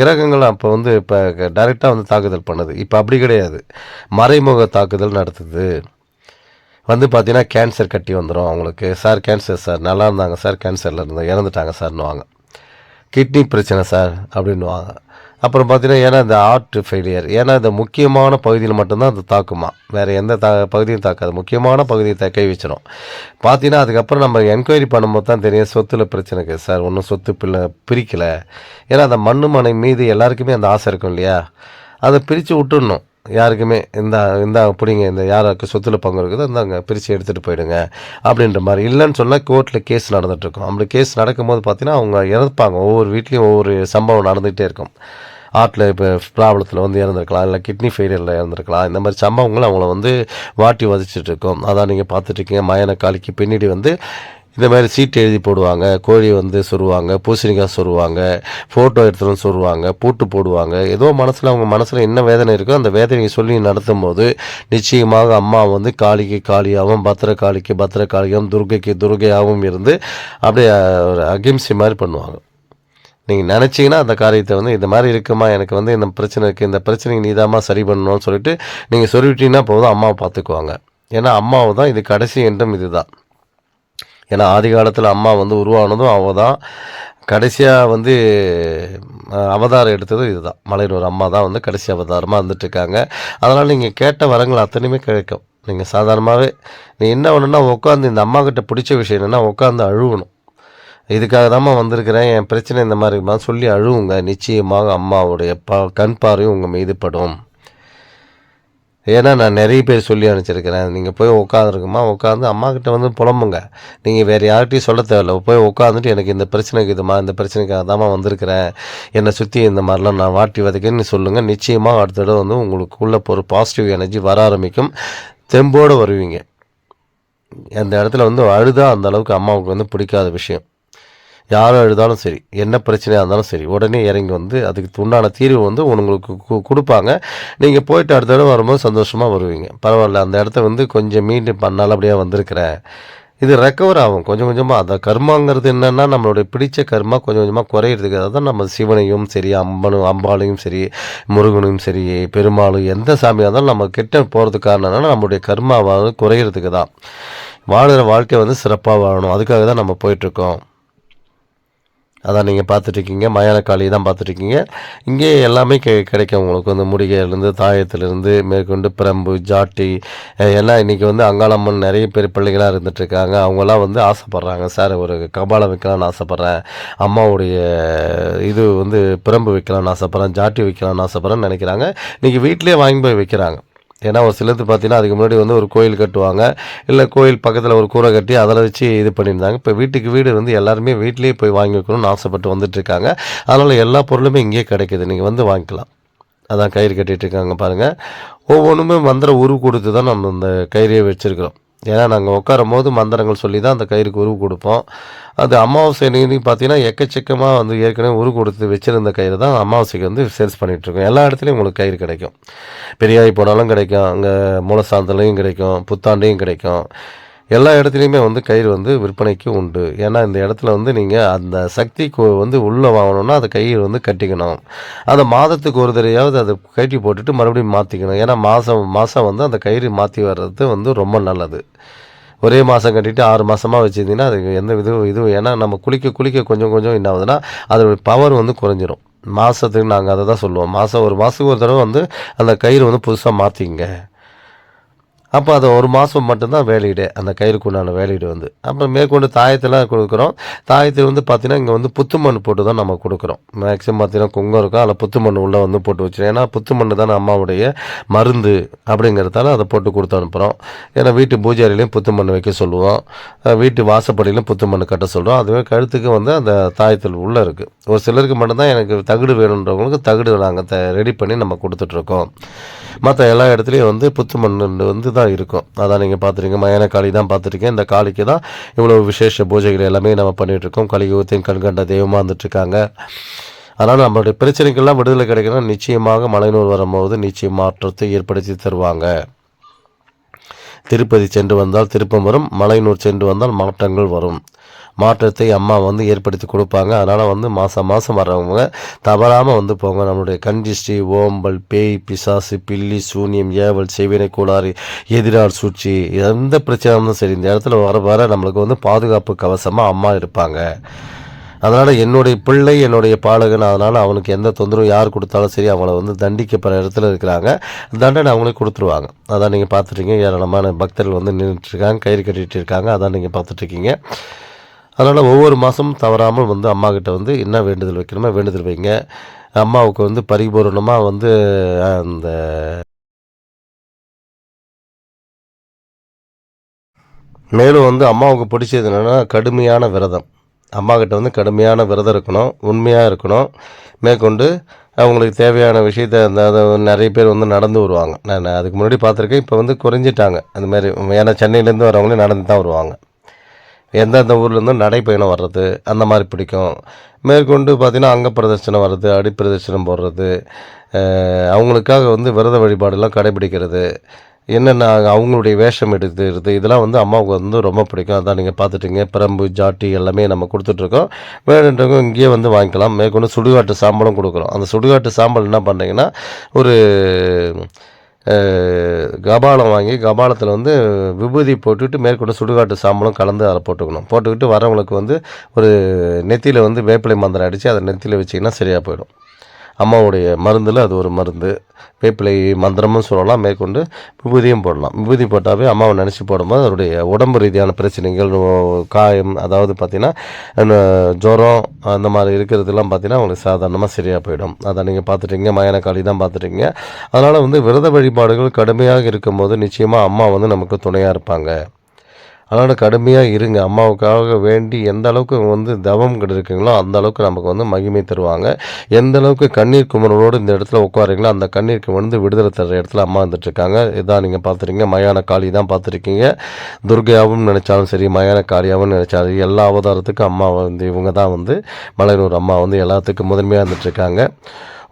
கிரகங்கள் அப்போ வந்து இப்போ டைரெக்டாக வந்து தாக்குதல் பண்ணுது. இப்போ அப்படி கிடையாது. மறைமுக தாக்குதல் நடத்துது. வந்து பார்த்தீங்கன்னா கேன்சர் கட்டி வந்துடும் அவங்களுக்கு. சார் கேன்சர் சார் நல்லா இருந்தாங்க சார் கேன்சரில் இருந்தாங்க. இறந்துட்டாங்க சார்னுவாங்க கிட்னி பிரச்சனை சார் அப்படின்னுவாங்க. அப்புறம் பார்த்தீங்கன்னா ஏன்னா இந்த ஆர்ட் ஃபெயிலியர் ஏன்னா இந்த முக்கியமான பகுதியில் மட்டும்தான் அது தாக்குமா? வேறு எந்த தா பகுதியும் தாக்காது. முக்கியமான பகுதியை த கை வச்சிடும் பார்த்தீங்கன்னா அதுக்கப்புறம் நம்ம என்கொயரி பண்ணும்போது தான் தெரியும் சொத்தில் பிரச்சனை இருக்குது சார் ஒன்றும் சொத்து பிள்ளை பிரிக்கலை. ஏன்னா அந்த மண்ணு மனை மீது எல்லாருக்குமே அந்த ஆசை இருக்கும் இல்லையா? அதை பிரித்து விட்டுடணும். யாருக்குமே இந்த இந்த பிடிங்க இந்த யாருக்கு சொத்துல பங்கு இருக்குதோ இந்தாங்க பிரித்து எடுத்துகிட்டு போயிடுங்க அப்படின்ற மாதிரி. இல்லைன்னு சொன்னால் கோர்ட்டில் கேஸ் நடந்துகிட்ருக்கும் அப்படி கேஸ் நடக்கும்போது பார்த்தீங்கன்னா அவங்க இறப்பாங்க ஒவ்வொரு வீட்லேயும் ஒவ்வொரு சம்பவம் நடந்துகிட்டே இருக்கும். ஹார்ட்டில் இப்போ ப்ராப்ளத்தில் வந்து இறந்துருக்கலாம் இல்லை கிட்னி ஃபெயிலியரில் இறந்துருக்கலாம். இந்த மாதிரி சம்பவங்கள் அவங்கள வந்து வாட்டி வதச்சிட்ருக்கோம் அதான் நீங்கள் பார்த்துட்ருக்கீங்க மயன காலிக்கு பின்னாடி வந்து இந்த மாதிரி சீட்டு எழுதி போடுவாங்க கோழி வந்து சொல்லுவாங்க பூசணிக்காய் சொருவாங்க ஃபோட்டோ எடுத்துகிட்டு சொல்லுவாங்க சொருவாங்க பூட்டு போடுவாங்க. ஏதோ மனசில் அவங்க மனசில் என்ன வேதனை இருக்கோ அந்த வேதனையை சொல்லி நடத்தும் போது நிச்சயமாக அம்மா வந்து காளிக்கு காளியாகவும் பத்திர காளிக்கு பத்திர காளியாகவும் துர்கைக்கு துர்கையாகவும் இருந்து அப்படியே ஒரு அகிம்சை மாதிரி பண்ணுவாங்க. நீங்கள் நினச்சிங்கன்னா அந்த காரியத்தை வந்து இந்த மாதிரி இருக்குமா? எனக்கு வந்து இந்த பிரச்சனை இருக்குது இந்த பிரச்சனைக்கு நீதாம்மா சரி பண்ணணும்னு சொல்லிட்டு நீங்கள் சொல்லிட்டீங்கன்னா போதும் அம்மாவை பார்த்துக்குவாங்க. ஏன்னா அம்மாவை தான் இது கடைசி என்றும் இதுதான். ஏன்னா ஆதி காலத்தில் அம்மா வந்து உருவானதும் அவள் தான் கடைசியாக வந்து அவதாரம் எடுத்ததும் இதுதான். மலையனூர் அம்மா தான் வந்து கடைசி அவதாரமாக வந்துட்டுருக்காங்க அதனால் நீங்கள் கேட்ட வரங்கள் அத்தனையுமே கிடைக்கும் நீங்கள் சாதாரணமாகவே நீ என்ன ஒன்றுனா உட்காந்து இந்த அம்மா கிட்ட பிடிச்ச விஷயம் என்னென்னா உட்காந்து அழுவணும். இதுக்காக தாம்மா வந்திருக்கிறேன். என் பிரச்சனை இந்த மாதிரி சொல்லி அழுவுங்க. நிச்சயமாக அம்மாவுடைய பா கண் பார்வையும் உங்கள் மீது படும். ஏன்னா நான் நிறைய பேர் சொல்லி அனுப்பிச்சிருக்கிறேன். நீங்கள் போய் உட்காந்துருக்குமா உட்காந்து அம்மா கிட்ட வந்து புலம்புங்க. நீங்கள் வேறு யார்கிட்டையும் சொல்ல தேவையில்ல. போய் உட்காந்துட்டு எனக்கு இந்த பிரச்சனைக்கு இதுமா இந்த பிரச்சனைக்காக தாம்மா வந்திருக்கிறேன். என்னை சுற்றி இந்த மாதிரிலாம் நான் வாட்டி வதைக்கன்னு சொல்லுங்கள் நிச்சயமாக அடுத்த தடவை வந்து உங்களுக்குள்ள ஒரு பாசிட்டிவ் எனர்ஜி வர ஆரம்பிக்கும். தெம்போடு வருவீங்க. அந்த இடத்துல வந்து அழுதா அந்த அளவுக்கு அம்மாவுக்கு வந்து பிடிக்காத விஷயம். யாரும் எழுதாலும் சரி என்ன பிரச்சனையாக இருந்தாலும் சரி உடனே இறங்கி வந்து அதுக்கு உண்டான தீர்வு வந்து உங்களுக்கு கு- கொடுப்பாங்க. நீங்கள் போயிட்டு அடுத்த தடவை வரும்போது சந்தோஷமாக வருவீங்க. பரவாயில்ல அந்த இடத்த வந்து கொஞ்சம் மீண்டும் பண்ணால் நல்லபடியாக வந்திருக்கிறேன் இது ரெக்கவர் ஆகும். கொஞ்சம் கொஞ்சமாக அந்த கர்மாங்கிறது என்னென்னா நம்மளுடைய பிடிச்ச கர்மா கொஞ்சம் கொஞ்சமாக குறையிறதுக்காக தான் நம்ம சிவனையும் சரி அம்பனும் அம்பாளையும் சரி முருகனும் சரி பெருமாளும் எந்த சாமியாக இருந்தாலும் நம்ம கிட்ட போகிறதுக்கு காரணம் என்னன்னா நம்மளுடைய கர்மாவாக குறையிறதுக்கு தான். வாழ்கிற வாழ்க்கை வந்து சிறப்பாக வாழணும். அதுக்காக தான் நம்ம போயிட்டுருக்கோம் அதான் நீங்கள் பார்த்துட்ருக்கீங்க. மயானக்காளி தான் பார்த்துட்ருக்கீங்க. இங்கே எல்லாமே கெ கிடைக்கும் உங்களுக்கு. வந்து முடிகையிலேருந்து தாயத்துலேருந்து மேற்கொண்டு பிரம்பு ஜாட்டி ஏன்னா எல்லாம் இன்றைக்கி வந்து அங்காளம்மன் நிறைய பேர் பிள்ளைகளாக இருந்துகிட்ருக்காங்க அவங்களாம் வந்து ஆசைப்பட்றாங்க. சார் ஒரு கபாலம் வைக்கலாம்னு ஆசைப்பட்றேன். அம்மாவுடைய இது வந்து பிரம்பு வைக்கலாம்னு ஆசைப்பட்றேன். ஜாட்டி வைக்கலாம்னு ஆசைப்பட்றேன்னு நினைக்கிறாங்க. இன்றைக்கி வீட்டிலே வாங்கி போய் வைக்கிறாங்க. ஏன்னா ஒரு சிலது பார்த்தீங்கன்னா அதுக்கு முன்னாடி வந்து ஒரு கோயில் கட்டுவாங்க. இல்லை கோயில் பக்கத்தில் ஒரு கூரை கட்டி அதில் வச்சு இது பண்ணியிருந்தாங்க. இப்போ வீட்டுக்கு வீடு வந்து எல்லாருமே வீட்டிலேயே போய் வாங்கி வைக்கணும்னு ஆசைப்பட்டு வந்துட்டுருக்காங்க. அதனால் எல்லா பொருளுமே இங்கேயே கிடைக்குது. நீங்கள் வந்து வாங்கிக்கலாம். அதான் கயிறு கட்டிகிட்டு இருக்காங்க பாருங்கள் ஒவ்வொன்றுமே மந்திர உரு கொடுத்து தான் நம்ம இந்த கயிறையே வச்சுருக்கிறோம். ஏன்னா நாங்கள் உட்காரும் போது மந்திரங்கள் சொல்லி தான் அந்த கயிறுக்கு உருவு கொடுப்போம். அது அமாவாசை நீதி பார்த்தீங்கன்னா எக்கச்சக்கமாக வந்து ஏற்கனவே உரு கொடுத்து வச்சிருந்த கயிறு தான் அமாவாசைக்கு வந்து சேல்ஸ் பண்ணிகிட்ருக்கோம் எல்லா இடத்துலையும் உங்களுக்கு கயிறு கிடைக்கும். பெரியாய் போனாலும் கிடைக்கும். அங்கே மூலசாந்தலையும் கிடைக்கும். புத்தாண்டையும் கிடைக்கும். எல்லா இடத்துலையுமே வந்து கயிறு வந்து விற்பனைக்கு உண்டு. ஏன்னா இந்த இடத்துல வந்து நீங்கள் அந்த சக்தி வந்து உள்ளே வாங்கணும்னா அந்த கயிறு வந்து கட்டிக்கணும். அதை மாதத்துக்கு ஒரு தடையாவது அதை கட்டி போட்டுட்டு மறுபடியும் மாற்றிக்கணும் ஏன்னா மாதம் மாதம் வந்து அந்த கயிறு மாற்றி வர்றது வந்து ரொம்ப நல்லது. ஒரே மாதம் கட்டிட்டு ஆறு மாதமாக வச்சுருந்தீங்கன்னா அதுக்கு எந்த இதுவும் இதுவும் ஏன்னா நம்ம குளிக்க குளிக்க கொஞ்சம் கொஞ்சம் என்ன ஆகுதுன்னா அதோடய பவர் வந்து குறைஞ்சிரும். மாதத்துக்கு நாங்கள் அதை தான் சொல்லுவோம். மாதம் ஒரு மாதத்துக்கு ஒரு தடவை வந்து அந்த கயிறு வந்து புதுசாக மாற்றிங்க அப்போ அது ஒரு மாதம் மட்டும்தான் வேலையிடு அந்த கயிறுக்கு உண்டான வேலையீடு வந்து. அப்புறம் மேற்கொண்டு தாயத்தெல்லாம் கொடுக்குறோம். தாயத்தில் வந்து பார்த்திங்கன்னா இங்கே வந்து புத்து மண் போட்டு தான் நம்ம கொடுக்குறோம். மேக்ஸிமம் பார்த்தீங்கன்னா குங்கம் இருக்கும் அதில் புத்து மண் உள்ளே வந்து போட்டு வச்சுருவோம் ஏன்னா புத்து மண் தானே அம்மாவுடைய மருந்து அப்படிங்கிறதால அதை போட்டு கொடுத்து அனுப்புகிறோம் ஏன்னா வீட்டு பூஜாரிலையும் புத்து மண் வைக்க சொல்லுவோம். வீட்டு வாசப்படியிலையும் புத்து மண் கட்ட சொல்கிறோம் அதுவே கழுத்துக்கு வந்து அந்த தாயத்தில் உள்ளே இருக்குது ஒரு சிலருக்கு மட்டும்தான் எனக்கு தகுடு வேணுன்றவங்களுக்கு தகுடு நாங்கள் த ரெடி பண்ணி நம்ம கொடுத்துட்ருக்கோம் மற்ற எல்லா இடத்துலையும் வந்து புத்து மண் வந்து தான் இருக்கும். அதான் நீங்கள் பார்த்துருக்கீங்க. மயான காளி தான் பார்த்துருக்கேன். இந்த காளிக்கு தான் இவ்வளோ விசேஷ பூஜைகள் எல்லாமே நம்ம பண்ணிகிட்ருக்கோம் கலியுகத்தின் கண்கண்ட தெய்வமாக வந்துட்டுருக்காங்க அதனால் நம்மளுடைய பிரச்சனைகள்லாம் விடுதலை கிடைக்கணும் நிச்சயமாக மலைநூல் வரும்போது நிச்சயம் மாற்றத்தை ஏற்படுத்தி தருவாங்க. திருப்பதி சென்று வந்தால் திருப்பம் வரும். மலைநூர் சென்று வந்தால் மாற்றங்கள் வரும். மாற்றத்தை அம்மா வந்து ஏற்படுத்தி கொடுப்பாங்க. அதனால் வந்து மாதம் மாதம் வர்றவங்க தவறாமல் வந்து போங்க. நம்மளுடைய கண்டிஷ்டி ஓம்பல் பேய் பிசாசு பில்லி சூனியம் ஏவல் செவினை கோளாறு எதிரால் சூழ்ச்சி எந்த பிரச்சனை இருந்தாலும் சரி இந்த இடத்துல வர வர நம்மளுக்கு வந்து பாதுகாப்பு கவசமாக அம்மா இருப்பாங்க. அதனால் என்னுடைய பிள்ளை என்னுடைய பாலகன் அதனால் அவனுக்கு எந்த தொந்தரவும் யார் கொடுத்தாலும் சரி அவங்கள வந்து தண்டிக்கப்படுற இடத்துல இருக்கிறாங்க. தண்டனை அவங்களே கொடுத்துருவாங்க. அதான் நீங்கள் பார்த்துட்டீங்க ஏராளமான பக்தர்கள் வந்து நின்றுட்டுருக்காங்க கயிறு கட்டிகிட்டு இருக்காங்க. அதான் நீங்கள் பார்த்துட்ருக்கீங்க அதனால் ஒவ்வொரு மாதமும் தவறாமல் வந்து அம்மா கிட்ட வந்து என்ன வேண்டுதல் வைக்கணுமோ வேண்டுதல் வைங்க. அம்மாவுக்கு வந்து பரிபூரணமாக வந்து அந்த மேலும் வந்து அம்மாவுக்கு பிடிச்சது என்னென்னா கடுமையான விரதம். அம்மாக்கிட்ட வந்து கடுமையான விரதம் இருக்கணும் உண்மையாக இருக்கணும். மேற்கொண்டு அவங்களுக்கு தேவையான விஷயத்த அந்த அதை நிறைய பேர் வந்து நடந்து வருவாங்க. நான் அதுக்கு முன்னாடி பார்த்துருக்கேன் இப்போ வந்து குறைஞ்சிட்டாங்க. அந்த மாதிரி ஏன்னா சென்னையிலேருந்து வரவங்களே நடந்து தான் வருவாங்க. எந்தெந்த ஊர்லேருந்து நடைப்பயணம் வர்றது அந்த மாதிரி பிடிக்கும். மேற்கொண்டு பார்த்திங்கன்னா அங்க பிரதர்சனம் வர்றது அடி பிரதர்சனம் போடுறது அவங்களுக்காக வந்து விரத வழிபாடெல்லாம் கடைபிடிக்கிறது என்னென்ன அவங்களுடைய வேஷம் எடுக்கிறது இதெல்லாம் வந்து அம்மாவுக்கு வந்து ரொம்ப பிடிக்கும். அதான் நீங்கள் பார்த்துட்டீங்க பிரம்பு ஜாட்டி எல்லாமே நம்ம கொடுத்துட்ருக்கோம். வேணுன்றவங்க இங்கேயே வந்து வாங்கிக்கலாம். மேற்கொண்டு சுடுகாட்டு சாம்பலும் கொடுக்குறோம். அந்த சுடுகாட்டு சாம்பல் என்ன பண்ணுறீங்கன்னா ஒரு கபாலம் வாங்கி கபாலத்தில் வந்து விபூதி போட்டுக்கிட்டு மேற்கொண்டு சுடுகாட்டு சாம்பலும் கலந்து அதில் போட்டுக்கணும். போட்டுக்கிட்டு வரவங்களுக்கு வந்து ஒரு நெத்தியில் வந்து வேப்பிலை மந்திரம் அடித்து அதை நெத்தியில் வச்சிங்கன்னா சரியாக போயிடும். அம்மாவுடைய மருந்தில் அது ஒரு மருந்து. வேப்பிலை மந்திரமும் சொல்லலாம் மேற்கொண்டு விபூதியும் போடலாம். விபூதி போட்டாவே அம்மாவை நினச்சி போடும்போது அதனுடைய உடம்பு ரீதியான பிரச்சனைகள் காயம் அதாவது பார்த்திங்கன்னா ஜுரம் அந்த மாதிரி இருக்கிறதுலாம் பார்த்திங்கன்னா உங்களுக்கு சாதாரணமாக சரியாக போயிடும். அதை நீங்கள் பார்த்துட்டீங்க மயானக்காளி தான் பார்த்துட்டீங்க. அதனால் வந்து விரத வழிபாடுகள் கடுமையாக இருக்கும்போது நிச்சயமாக அம்மா வந்து நமக்கு துணையாக இருப்பாங்க. அதனால் கடுமையாக இருங்க. அம்மாவுக்காக வேண்டி எந்த அளவுக்கு வந்து தவம் கிடக்குங்களோ அந்த அளவுக்கு நமக்கு வந்து மகிமை தருவாங்க. எந்த அளவுக்கு கண்ணீர் குமரனோடு இந்த இடத்துல உட்காருங்களோ அந்த கண்ணீருக்கு வந்து விடுதலை தர இடத்துல அம்மா இருந்துட்டுருக்காங்க. இதான் நீங்கள் பார்த்துருக்கீங்க மயான காளி தான் பார்த்துருக்கீங்க துர்கையாவும் நினச்சாலும் சரி மயான காளியாகவும் நினச்சாலும் எல்லா அவதாரத்துக்கும் அம்மா வந்து இவங்க தான் வந்து மலையனூர் அம்மா வந்து எல்லாத்துக்கும் முதன்மையாக இருந்துட்டுருக்காங்க.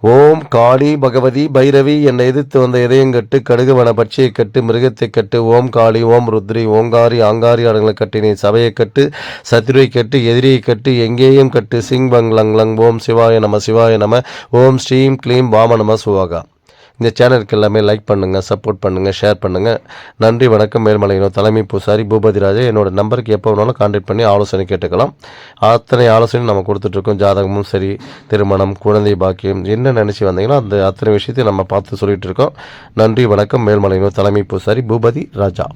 ஓம் காளி பகவதி பைரவி என்னை எதிர்த்து வந்த இதயங்கட்டு கடுகுவன பட்சியை கட்டு மிருகத்தை கட்டு ஓம் காளி ஓம் ருத்ரி ஓங்காரி ஆங்காரி ஆடுகளை கட்டி நீ சபையை கட்டு சத்ருவை கட்டு எதிரியை கட்டு எங்கேயும் கட்டு சிங் பங் லங் லங் ஓம் சிவாய நம சிவாய நம ஓம் ஸ்ரீம் க்ளீம் வாம நம சுவாகா. இந்த சேனலுக்கு எல்லாமே லைக் பண்ணுங்கள் சப்போர்ட் பண்ணுங்கள் ஷேர் பண்ணுங்கள் நன்றி வணக்கம் மேல்மலையினோ தலைமை பூசாரி பூபதி ராஜா. என்னோட நம்பருக்கு எப்போ வேணாலும் கான்டாக்ட் பண்ணி ஆலோசனை கேட்டுக்கலாம். அத்தனை ஆலோசனையும் நம்ம கொடுத்துட்ருக்கோம். ஜாதகமும் சரி திருமணம் குழந்தை பாக்கியம் என்ன நினச்சி வந்தீங்கன்னா அந்த அத்தனை விஷயத்தையும் நம்ம பார்த்து சொல்லிகிட்டு இருக்கோம் நன்றி வணக்கம் மேல்மலையினோ தலைமை பூசாரி பூபதி ராஜா.